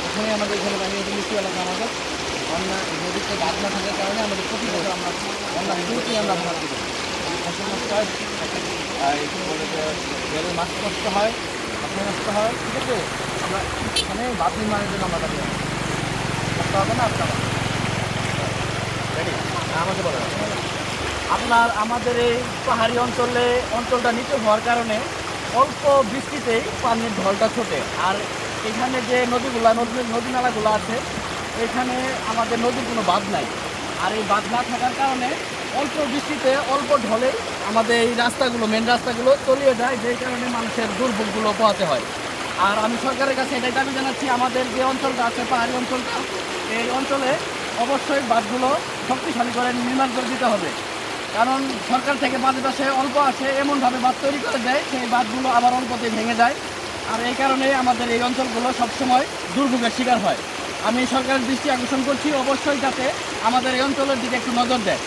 প্রথমে আমাদের এখানে বানিয়ে নিচু এলাকা আমাদের। বন্যা নদীতে বাদ না থাকার কারণে আমাদের প্রতি বছর আমরা বন্যা শুরুতেই আমরা ভোগান্তি করি ফসল নষ্ট হয় বলে যে জলের মাছ নষ্ট হয়, মাছ নষ্ট হয়, ঠিক আছে? আমরা এখানে বাদ নির্মাণের জন্য আমরা রাখি। করতে হবে না আপনার আমাকে বলেন আপনার আমাদের এই পাহাড়ি অঞ্চলে অঞ্চলটা নিচু হওয়ার কারণে অল্প বৃষ্টিতেই পানির ঢলটা ছোটে। আর এখানে যে নদীগুলা, নদী নদী নালাগুলো আছে, এখানে আমাদের নদীর কোনো বাঁধ নাই। আর এই বাঁধ না থাকার কারণে অল্প বৃষ্টিতে, অল্প ঢলে আমাদের এই রাস্তাগুলো মেন রাস্তাগুলো তলিয়ে যায়, যেই কারণে মানুষের দুর্ভোগগুলো পোহাতে হয়। আর আমি সরকারের কাছে এটাই দাবি জানাচ্ছি, আমাদের যে অঞ্চলটা আছে, পাহাড়ি অঞ্চলটা, এই অঞ্চলে অবশ্যই বাঁধগুলো শক্তিশালী করে নির্মাণ করে দিতে হবে। কারণ সরকার থেকে বাঁধের পাশে অল্প আছে, এমনভাবে বাঁধ তৈরি করে দেয়, সেই বাঁধগুলো আবার অল্পতে ভেঙে যায়। আর এই কারণে আমাদের এই অঞ্চলগুলো সবসময় দুর্ভোগের শিকার হয়। আমি সরকারের দৃষ্টি আকর্ষণ করছি অবশ্যই যাতে আমাদের এই অঞ্চলের দিকে একটু নজর দেয়।